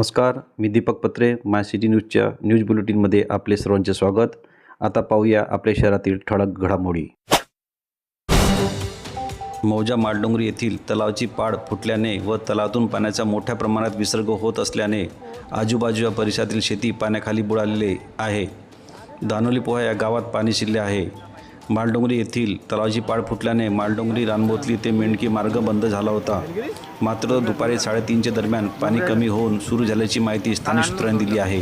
नमस्कार मी दीपक पत्रे माय सिटी न्यूजच्या न्यूज बुलेटिनमध्ये आपले सर्वांचे स्वागत. आता पाहूया आपल्या शहरातील ठळक घडामोडी. मौजा मालडोंगरी येथील तलावाची पाड फुटल्याने व तलावातून पाण्याचा मोठ्या प्रमाणात विसर्ग होत असल्याने आजूबाजूच्या परिसरातील शेती पाण्याखाली बुडालेले आहे. दानोली पोहा या गावात पाणी शिरले आहे. मालडोंगरी येथील तलावाची पाड फुटल्याने मालडोंगरी रानबोतली ते मेंढकी मार्ग बंद झाला होता. मात्र दुपारी साडेतीनच्या दरम्यान पाणी कमी होऊन सुरू झाल्याची माहिती स्थानिक सूत्रांनी दिली आहे.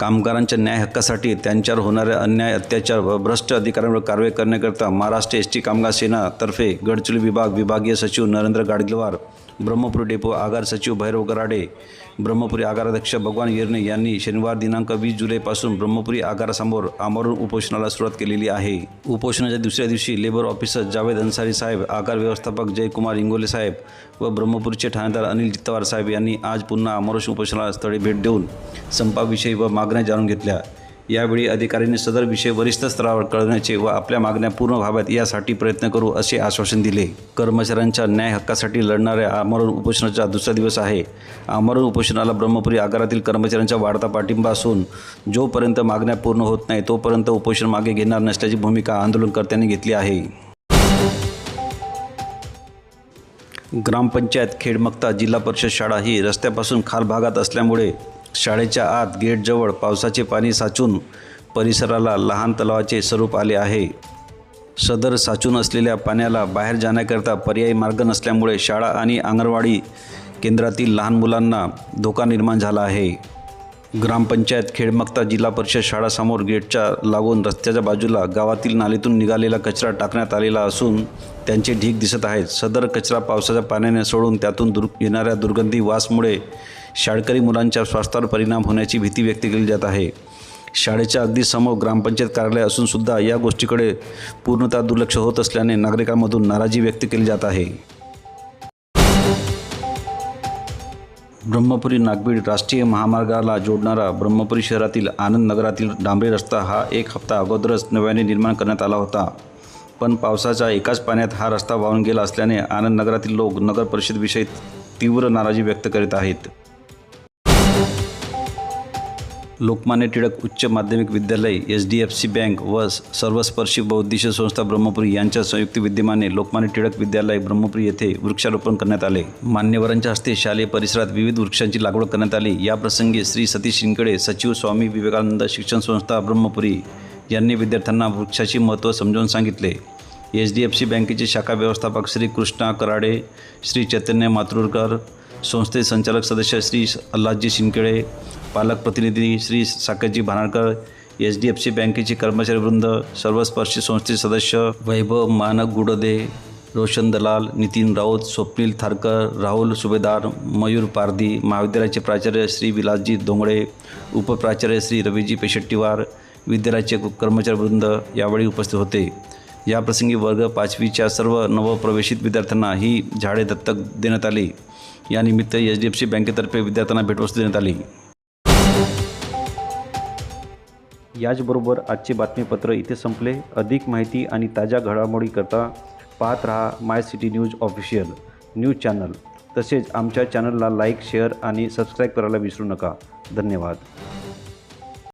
कामगारांच्या न्याय हक्कासाठी त्यांच्यावर होणाऱ्या अन्याय अत्याचार व भ्रष्ट अधिकाऱ्यांवर कारवाई करण्याकरता महाराष्ट्र एस टी कामगार सेनातर्फे गडचिरोली विभाग विभागीय सचिव नरेंद्र गाडगीलवार ब्रह्मपुरी डेपो आगार सचिव भैरव गराडे ब्रह्मपुरी आगाराध्यक्ष भगवान येरणे यांनी शनिवार दिनांक वीस जुलैपासून ब्रह्मपुरी आगारासमोर आमरण उपोषणाला सुरुवात केलेली आहे. उपोषणाच्या दुसऱ्या दिवशी लेबर ऑफिसर जावेद अन्सारी साहेब आगार व्यवस्थापक जयकुमार इंगोले साहेब व ब्रह्मपुरीचे ठाणेदार अनिल जित्तवार साहेब यांनी आज पुन्हा आमरोष उपोषणाला स्थळी भेट देऊन संपाविषयी व मागण्या जाणून घेतल्या. यावेळी अधिकाऱ्यांनी सदर विषय वरिष्ठ स्तरावर कळण्याचे व आपल्या मागण्या पूर्ण व्हाव्यात यासाठी प्रयत्न करू असे आश्वासन दिले. कर्मचाऱ्यांच्या न्याय हक्कासाठी लढणाऱ्या आमरण उपोषणाचा दुसरा दिवस आहे. आमरण उपोषणाला ब्रह्मपुरी आगारातील कर्मचाऱ्यांचा वाढता पाठिंबा असून जोपर्यंत मागण्या पूर्ण होत नाही तोपर्यंत उपोषण मागे घेणार नसल्याची भूमिका आंदोलनकर्त्यांनी घेतली आहे. ग्रामपंचायत खेडमक्ता जिल्हा परिषद शाळा ही रस्त्यापासून खाल भागात असल्यामुळे शाळेच्या आत गेटजवळ पावसाचे पाणी साचून परिसराला लहान तलावाचे स्वरूप आले आहे. सदर साचून असलेल्या पाण्याला बाहेर जाण्याकरता पर्यायी मार्ग नसल्यामुळे शाळा आणि अंगणवाडी केंद्रातील लहान मुलांना धोका निर्माण झाला आहे. ग्रामपंचायत खेडमक्ता जिल्हा परिषद शाळासमोर गेटच्या लागून रस्त्याच्या बाजूला गावातील नालीतून निघालेला कचरा टाकण्यात आलेला असून त्यांचे ढीग दिसत आहेत. सदर कचरा पावसाच्या पाण्याने सोडून त्यातून दुर येणाऱ्या दुर्गंधी वासमुळे शाळकरी मुलांच्या स्वास्थ्यावर परिणाम होण्याची भीती व्यक्त केली जात आहे. शाळेच्या अगदी समोर ग्रामपंचायत कार्यालय असून सुद्धा या गोष्टीकडे पूर्णतः दुर्लक्ष होत असल्याने नागरिकांमधून नाराजी व्यक्त केली जात आहे. ब्रह्मपुरी नागबीड राष्ट्रीय महामार्गाला जोडणारा ब्रह्मपुरी शहरातील आनंद नगरातील डांबरी रस्ता हा एक हप्ता अगोदरच नव्याने निर्माण करण्यात आला होता. पण पावसाच्या एकाच पाण्यात हा रस्ता वाहून गेला असल्याने आनंद नगरातील लोक नगर परिषदेविषयी तीव्र नाराजी व्यक्त करीत आहेत. लोकमान्य टिळक उच्च माध्यमिक विद्यालय H D F C bank व सर्वस्पर्शी बौद्धिश संस्था ब्रह्मपुरी यांच्या संयुक्त विद्यमाने लोकमान्य टिळक विद्यालय ब्रह्मपुरी येथे वृक्षारोपण करण्यात आले. मान्यवरांच्या हस्ते शालेय परिसरात विविध वृक्षांची लागवड करण्यात आली. याप्रसंगी श्री सतीश शिंकडे सचिव स्वामी विवेकानंद शिक्षण संस्था ब्रह्मपुरी यांनी विद्यार्थ्यांना वृक्षाचे महत्त्व समजावून सांगितले. एच डी एफ सी बँकेचे शाखा व्यवस्थापक श्री कृष्णा कराडे श्री चैतन्य मातुरकर संस्थे संचालक सदस्य श्री अल्लाजी शिंकेळे पालक प्रतिनिधी Shri साकरजी Bhanalkar H D F C बँकेचे कर्मचारी वृंद सर्वस्पर्शी संस्थेचे सदस्य वैभव मानक गुडदे रोशन दलाल नितीन राऊत स्वप्नील थारकर राहुल सुभेदार मयूर पारधी महाविद्यालयाचे प्राचार्य श्री विलासजी दोंगडे उपप्राचार्य श्री रवीजी पेशेट्टीवार विद्यालयाचे कर्मचारी वृंद यावेळी उपस्थित होते. याप्रसंगी वर्ग पाचवीच्या सर्व नवप्रवेशित विद्यार्थ्यांना ही झाडे दत्तक देण्यात आली. यानिमित्त एच डी एफ सी बँकेतर्फे विद्यार्थ्यांना भेटवस्तू देण्यात आली. याचबरोबर आजचे बातमीपत्र इथे संपले. अधिक माहिती आणि ताज्या घडामोडीकरता पाहत रहा my city news official news channel. तसेच आमच्या चॅनलला लाईक शेअर आणि सबस्क्राईब करायला विसरू नका. धन्यवाद.